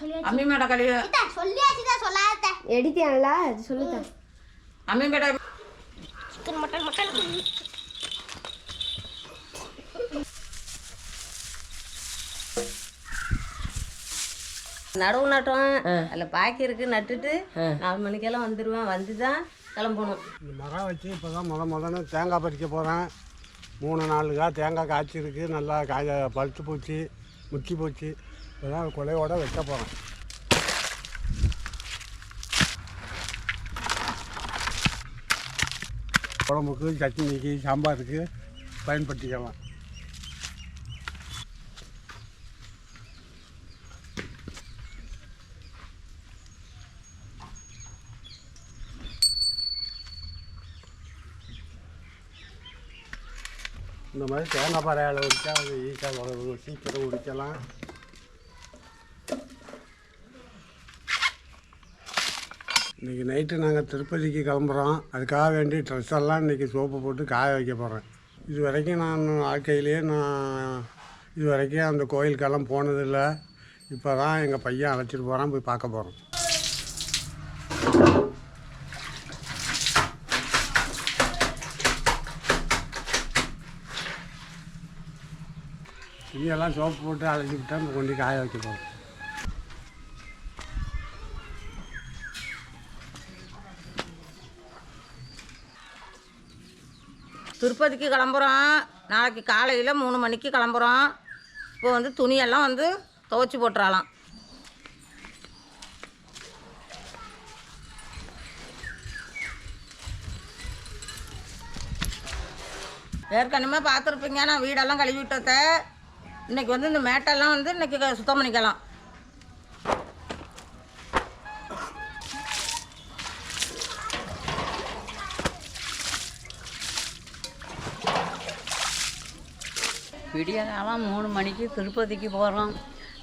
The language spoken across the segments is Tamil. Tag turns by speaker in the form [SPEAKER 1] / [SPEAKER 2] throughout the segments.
[SPEAKER 1] சொல்லியாச்சு.
[SPEAKER 2] அம்மி மேடை கழுவி
[SPEAKER 1] அத்தை, சொல்லியாச்சுடா சொல்லாத
[SPEAKER 3] எடிட்டியாங்களா சொல்லுதா.
[SPEAKER 2] அம்மி மேடை
[SPEAKER 1] சிக்கன் மட்டன் மட்டன்.
[SPEAKER 4] நடவு நட்டோம். அதில் பாக்கி இருக்கு நட்டுட்டு நாலு மணிக்கெல்லாம் வந்துடுவேன் வந்து தான் கிளம்பணும்.
[SPEAKER 5] இந்த மரம் வச்சு இப்போ தான் முத முதன்னு தேங்காய் பறிக்க போகிறேன் மூணு நாலு கா தேங்காய் காய்ச்சிருக்கு. நல்லா காய பழுத்து போச்சு முக்கி போச்சு. இப்போ கொலையோடு கொலையோட வைக்க போகிறேன் குழம்புக்கு சட்னிக்கு சாம்பாருக்கு பயன்படுத்திக்கலாம் இந்த மாதிரி தேங்காய் பாறையால் உரிச்சா அது ஈஸியாக சீக்கிரம் உடிக்கலாம் நைட்டு நாங்கள் திருப்பதிக்கு கிளம்புறோம். அதுக்காக வேண்டி ட்ரெஸ் எல்லாம் இன்றைக்கி சோப்பு போட்டு காய வைக்க போகிறேன் இது வரைக்கும் நான் வாழ்க்கையிலேயே நான் இது வரைக்கும் அந்த கோயிலுக்கெல்லாம் போனதில்லை. இப்போ தான் எங்கள் பையன் அழைச்சிட்டு போகிறான் போய் பார்க்க போகிறோம் துணியெல்லாம் சோப்பு போட்டு அழைச்சி விட்டா கொண்டு காய வைக்க போகிறோம்
[SPEAKER 4] திருப்பதிக்கு கிளம்புறோம். நாளைக்கு காலையில் மூணு மணிக்கு கிளம்புறோம். இப்போ வந்து துணியெல்லாம் வந்து துவைச்சி போட்டுறலாம் ஏற்கனவே பார்த்துருப்பீங்க நான் வீடெல்லாம் கழுவி விட்டத. இன்றைக்கி வந்து இந்த மேட்டெல்லாம் வந்து இன்றைக்கி சுத்தம் பண்ணிக்கலாம்.
[SPEAKER 6] விடிய காலம் மூணு மணிக்கு திருப்பதிக்கு போகிறோம்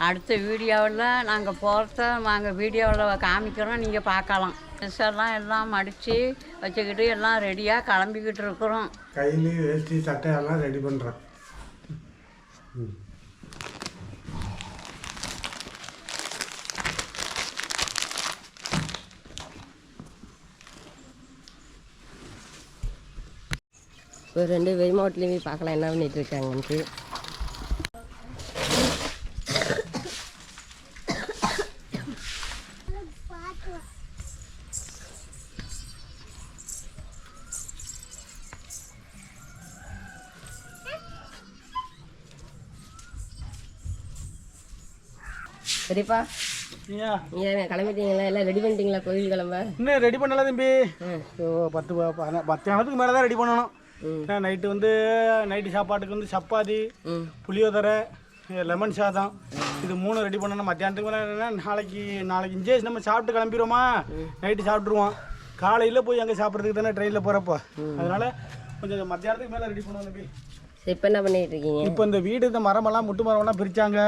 [SPEAKER 6] அடுத்த வீடியோவில் நாங்கள் போகிறத நாங்கள் வீடியோவில் காமிக்கிறோம். நீங்கள் பார்க்கலாம். ட்ரெஸ் எல்லாம் எல்லாம் மடித்து வச்சுக்கிட்டு எல்லாம் ரெடியாக கிளம்பிக்கிட்டு இருக்கிறோம்.
[SPEAKER 5] கையில் வேஷ்டி சட்டையெல்லாம் ரெடி பண்ணுறோம்
[SPEAKER 3] ஒரு ரெண்டு வெய்மாவட்டிலையும் போய் பார்க்கலாம் என்ன பண்ணிட்டு இருக்காங்கன்ட்டு சரிப்பா நீங்கள் கிளம்பிட்டீங்களா? எல்லாம் ரெடி பண்ணிட்டீங்களா? கோயில் கிளம்ப?
[SPEAKER 7] இன்னும் ரெடி பண்ணல தம்பி. ஸோ பத்து பத்து நேரத்துக்கு மேலே தான் ரெடி பண்ணணும். ஏன்னா நைட்டு வந்து நைட்டு சாப்பாட்டுக்கு வந்து சப்பாத்தி புளியோதரை லெமன் சாதம். இது மூணு ரெடி பண்ணணும். மத்தியானத்துக்கு மேலே நாளைக்கு நாளைக்கு இஞ்சே நம்ம சாப்பிட்டு கிளம்பிடுவோமா நைட்டு சாப்பிட்ருவோம் காலையில் போய் அங்கே சாப்பிட்றதுக்கு தானே ட்ரெயினில் போகிறப்போ அதனால கொஞ்சம் மத்தியானத்துக்கு மேலே ரெடி பண்ணுவோம்
[SPEAKER 3] சரி இப்போ என்ன பண்ணிட்டு இருக்கீங்க?
[SPEAKER 7] இப்போ இந்த வீடு இந்த மரமெல்லாம் முட்டு மரமெல்லாம் பிரிச்சாங்க.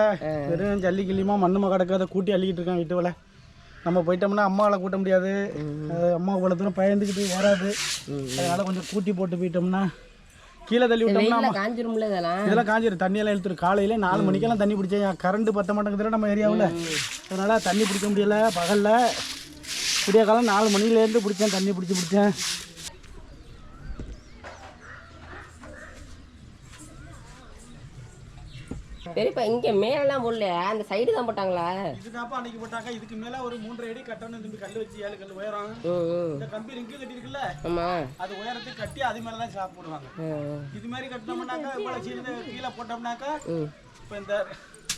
[SPEAKER 7] வெறும் ஜல்லி கிள்ளியுமா மண்ணுமா கிடக்கு அதை கூட்டி அள்ளிக்கிட்டு இருக்கான் வீட்டுல நம்ம போயிட்டோம்னா அம்மாவை கூட்ட முடியாது. அம்மா இவ்வளோ தூரம் பயந்துக்கிட்டு வராது. அதனால கொஞ்சம் கூட்டி போட்டு போயிட்டோம்னா கீழே தள்ளி விட்டோம்னா
[SPEAKER 3] காஞ்சிரும்ல இதெல்லாம்?
[SPEAKER 7] இதெல்லாம் காஞ்சிரும். தண்ணியெல்லாம் இழுத்துரு காலையில நாலு மணிக்கெல்லாம் தண்ணி பிடிச்சேன். கரண்ட் பத்த மாட்டேங்குதுல நம்ம ஏரியாவில் அதனால தண்ணி பிடிக்க முடியல. பகலில் விடிய காலம் நாலு மணிலேருந்து பிடிச்சேன். தண்ணி பிடிச்சி பிடிச்சேன்.
[SPEAKER 3] பெரியப்பா இங்கே மேலெல்லாம் போடல அந்த சைடு தான் போட்டாங்களா?
[SPEAKER 7] இதுதாப்பா அன்னைக்கு போட்டாங்க. இதுக்கு மேலே ஒரு மூன்றரை அடி கட்டணும். திரும்பி கல் வச்சு ஏழு கல் உயரம். இந்த கம்பி ரிங்கு கட்டி இருக்குல்ல?
[SPEAKER 3] ஆமாம்
[SPEAKER 7] அது உயரத்துக்கு கட்டி அது மேல தான் சாப்பிடுவாங்க. போடுவாங்க இது மாதிரி கட்டினோம்னாக்கா கீழே போட்டோம்னாக்கா இப்போ இந்த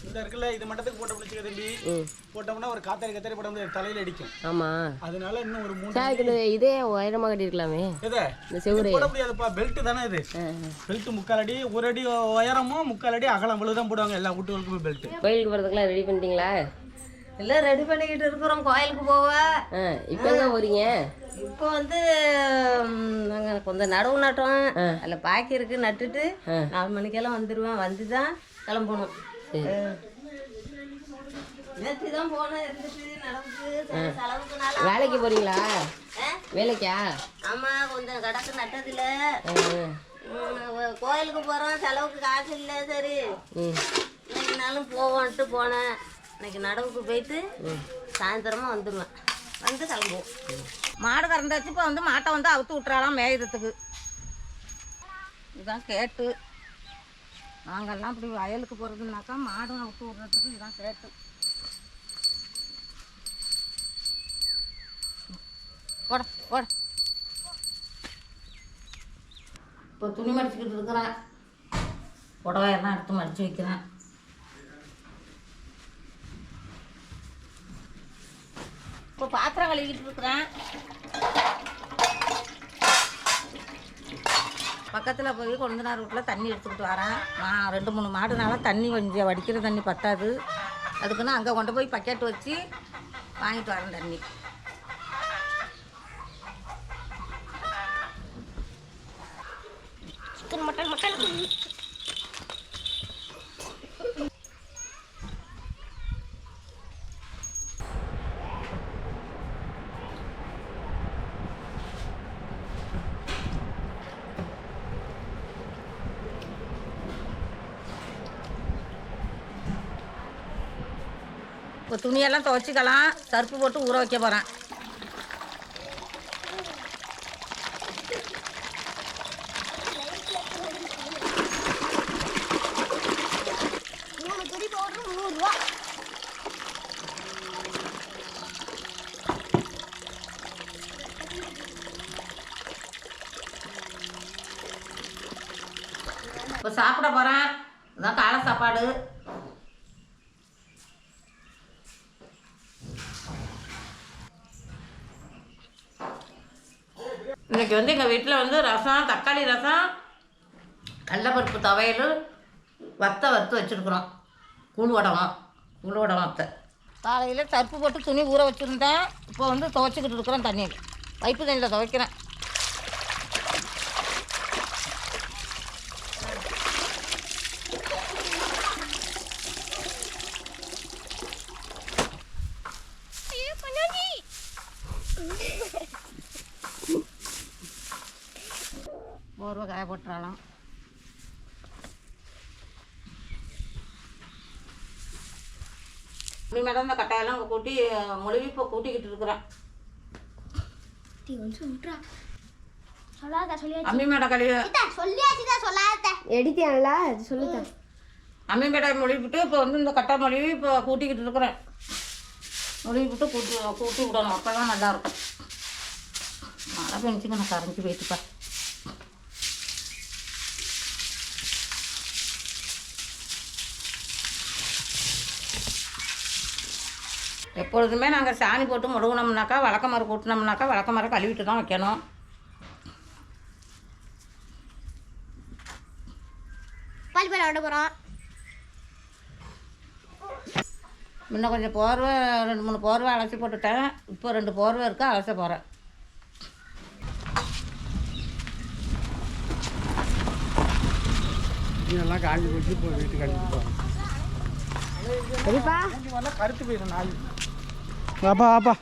[SPEAKER 7] இந்த இருக்குல்ல இது மட்டத்துக்கு போட்டோம்னு வச்சுக்க தம்பி போட்டோம்னா ஒரு காத்தாரி கத்தாரி போட முடியாது தலையில அடிக்கும்.
[SPEAKER 3] ஆமாம்
[SPEAKER 7] அதனால இன்னும் ஒரு மூணு
[SPEAKER 3] சார் இதுல இதே உயரமாக கட்டியிருக்கலாமே.
[SPEAKER 7] எதை?
[SPEAKER 3] இந்த செவுரு.
[SPEAKER 7] போட முடியாதுப்பா பெல்ட் தானே இது. பெல்ட் முக்கால் அடி ஒரு அடி உயரமும் முக்கால் அடி அகலம் அவ்வளவு தான் போடுவாங்க எல்லா வீட்டுகளுக்குமே பெல்ட்
[SPEAKER 3] கோயிலுக்கு போகிறதுக்குலாம் ரெடி பண்ணிட்டீங்களா?
[SPEAKER 4] எல்லாம் ரெடி பண்ணிக்கிட்டு இருக்கிறோம் கோயிலுக்கு போவ
[SPEAKER 3] ஆ இப்போ எங்கே போகிறீங்க
[SPEAKER 4] இப்போ வந்து நாங்கள் கொஞ்சம் நடவு நட்டோம். அதில் பாக்கி இருக்கு நட்டுட்டு நாலு மணிக்கெல்லாம் வந்துடுவேன் வந்து தான் கிளம்பணும்.
[SPEAKER 3] வேலைக்கு போகிறீங்களா வேலைக்கா?
[SPEAKER 4] ஆமாம் கொஞ்சம் கடக்கு ம், கோயிலுக்கு போகிறோம் செலவுக்கு காசு இல்லை சரி.
[SPEAKER 3] ம்.
[SPEAKER 4] இன்னைக்கு நாளும் போவோன்ட்டு போனேன். இன்னைக்கு நடவுக்கு போயிட்டு சாயந்தரமா வந்துடுவேன் வந்து கிளம்புவோம். மாடு கறந்தாச்சு இப்போ வந்து மாட்டை வந்து அவுத்து விட்டுறாலாம் மேயுறதுக்கு. இதுதான் கேட்டு. நாங்கெல்லாம் இப்படி வயலுக்கு போகிறதுனாக்கா மாடும் அவுத்து விட்றதுக்கு இதுதான் கேட்டு. போட போட. இப்போ துணி மடிச்சுக்கிட்டு இருக்கிறேன். புடவையெல்லாம் எடுத்து மடித்து வைக்கிறேன். இப்போ பாத்திரம் கழுவிட்டு இருக்கிறேன். பக்கத்தில் போய் கொழுந்தனார் வீட்டில் தண்ணி எடுத்துக்கிட்டு வரேன். நான் ரெண்டு மூணு மாடுனால தண்ணி கொஞ்சம் வடிக்கிற தண்ணி பத்தாது. அதுக்குன்னு அங்கே கொண்டு போய் பக்கெட் வச்சு வாங்கிட்டு வரேன் தண்ணி.
[SPEAKER 1] சிக்கன் மட்டன் மட்டன்
[SPEAKER 4] இப்போ துணியெல்லாம் துவைச்சிக்கலாம். சர்ப்பு போட்டு ஊற வைக்க போகிறேன் இப்போ சாப்பிட போகிறேன் இதான் காலை சாப்பாடு. இன்றைக்கி வந்து எங்கள் வீட்டில் வந்து ரசம் தக்காளி ரசம் கடலப்பருப்பு துவையல் வத்தை வறுத்து வச்சுருக்குறோம். கூழ் வடகம் கூழ் வடம் வத்தை. காலையில் சர்ப்பு போட்டு துணி ஊற வச்சுருந்தேன். இப்போ வந்து துவைச்சிக்கிட்டு இருக்கிறேன் தண்ணியில். பைப்பு தண்ணியில் துவைக்கிறேன். காய போட்டுறாலாம். இப்படி மேடம் இந்த கட்டாயெல்லாம் கூட்டி மொழிவி இப்போ கூட்டிக்கிட்டு இருக்கிறேன்
[SPEAKER 1] டீ வந்து விட்றா சொல்லாத சொல்லியாச்சு.
[SPEAKER 4] அம்மி மேடம் கழுவி.
[SPEAKER 1] சொல்லுதா.
[SPEAKER 4] அம்மி மேடம் மொழிவிட்டு இப்போ வந்து இந்த கட்டை மொழிவி இப்போ கூட்டிக்கிட்டு இருக்கிறேன் மொழிவிட்டு கூட்டி கூட்டி விடணும். அப்போ தான் நல்லாயிருக்கும் மழை பெஞ்சுக்கு நான் கரைஞ்சி போயிட்டுப்பா எப்பொழுதுமே நாங்கள் சாணி போட்டு முழுகினோம்னாக்கா வழக்கமரம் கூட்டினோம்னாக்கா வழக்கமரம் கழுவிட்டு தான் வைக்கணும்.
[SPEAKER 1] பால் பால் விட போகிறோம்
[SPEAKER 4] முன்ன கொஞ்சம் போர்வை ரெண்டு மூணு போர்வை அலசி போட்டுட்டேன். இப்போ ரெண்டு போர்வை இருக்கு அலச போகிறேன்
[SPEAKER 5] இதெல்லாம் காஞ்சி போச்சு இப்போ வீட்டுக்கு அடிச்சு போகிறேன்
[SPEAKER 7] கருத்து போயிடும் நாய். வாப்பா வாப்பா.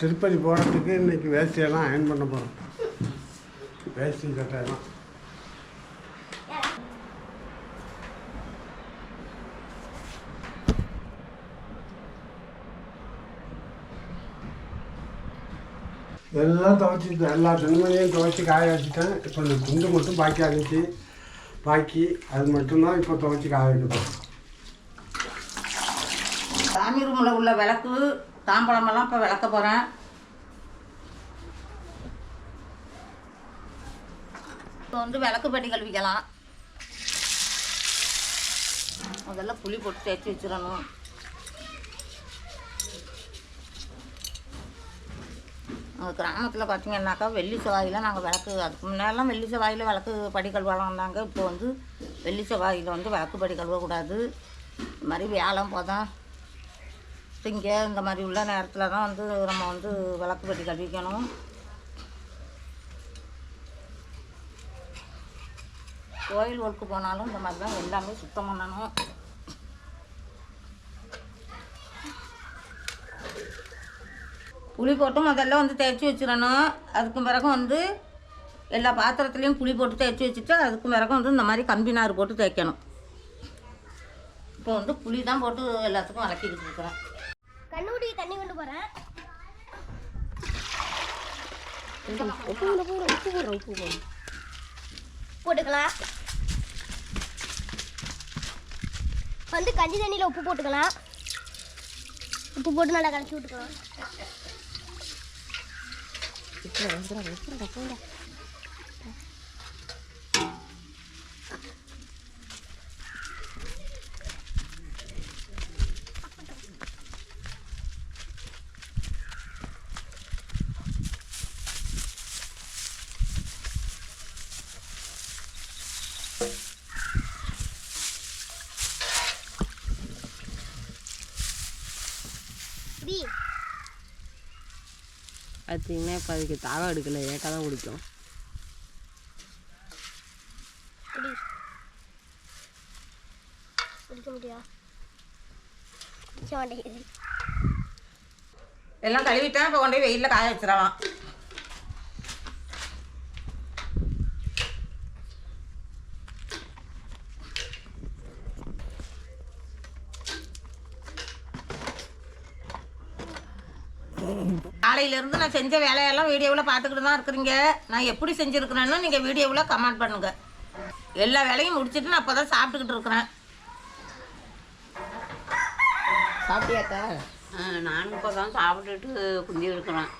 [SPEAKER 5] திருப்பதி போகிறதுக்கு இன்னைக்கு வேஷ்டியெல்லாம் அயன் பண்ண போகிறோம் வேஷ்டி கட்டையெல்லாம் எல்லாம். துவைச்சி எல்லா துணிமணியும் துவைச்சி காய வச்சுட்டேன். இப்போ இந்த துண்டு மட்டும் பாக்கி அனுப்பி பாக்கி அது மட்டும்தான் இப்போ துவைச்சி காய வைக்க போகிறோம்
[SPEAKER 4] சாமி ரூமில் உள்ள விளக்கு தாம்பழமெல்லாம் இப்போ விளக்க போகிறேன் இப்போ வந்து விளக்கு பெட்டி கழுவிக்கலாம். முதல்ல புளி போட்டு தேய்ச்சி வச்சிடணும். கிராமத்தில் பார்த்தீங்கன்னாக்கா வெள்ளி செவ்வாயில் நாங்கள் விளக்கு அதுக்கு முன்னெல்லாம் வெள்ளி செவ்வாயில் விளக்கு படி கழுவலாம் இப்போ வந்து வெள்ளி செவ்வாயில் வந்து விளக்கு படி கழுவக்கூடாது. இது மாதிரி வியாழம் போதான் திங்க இந்த மாதிரி உள்ள நேரத்தில் தான் வந்து நம்ம வந்து விளக்கு பெட்டி கழுவிக்கணும் கோயில் ஒர்க்கு போனாலும் இந்த மாதிரி தான் எல்லாமே சுத்தம் பண்ணணும். புளி போட்டு முதல்ல வந்து தேய்ச்சி வச்சிடணும். அதுக்கு பிறகு வந்து எல்லா பாத்திரத்துலேயும் புளி போட்டு தேய்ச்சி வச்சுட்டு அதுக்கு பிறகு வந்து இந்த மாதிரி கம்பி நார் போட்டு தேய்க்கணும். இப்போ வந்து புளி தான் போட்டு எல்லாத்துக்கும் வளர்க்கிக்கிட்டு இருக்கிறேன்.
[SPEAKER 1] கண்ணுக்குட்டி தண்ணி கொண்டு போகிறேன்
[SPEAKER 3] உப்பு போட போட உப்பு போடுறோம் உப்பு போடுறோம்
[SPEAKER 1] போட்டுக்கலாம். வந்து கஞ்சி தண்ணியில் உப்பு போட்டுக்கலாம். உப்பு போட்டு நல்லா கலக்கி விட்டுக்கலாம்.
[SPEAKER 3] பார்த்தீங்கன்னா இப்போ அதுக்கு தாகம் எடுக்கல. ஏட்டாக தான் குடிக்கும்.
[SPEAKER 4] எல்லாம் கழுவிட்டேன் இப்போ கொண்டு போய் வெயிலில் காய வச்சிடலாம். காலையிலேருந்து நான் செஞ்ச வேலையெல்லாம் வீடியோவில் பார்த்துக்கிட்டு தான் இருக்கிறீங்க. நான் எப்படி செஞ்சுருக்கிறேன்னு நீங்கள் வீடியோவில் கமெண்ட் பண்ணுங்கள் எல்லா வேலையும் முடிச்சிட்டு நான் அப்போ தான் சாப்பிட்டுக்கிட்டு இருக்கிறேன்.
[SPEAKER 3] சாப்பிட்டியாக்கா?
[SPEAKER 6] நானும் இப்போ தான் சாப்பிட்டுட்டு குந்தி இருக்கிறேன்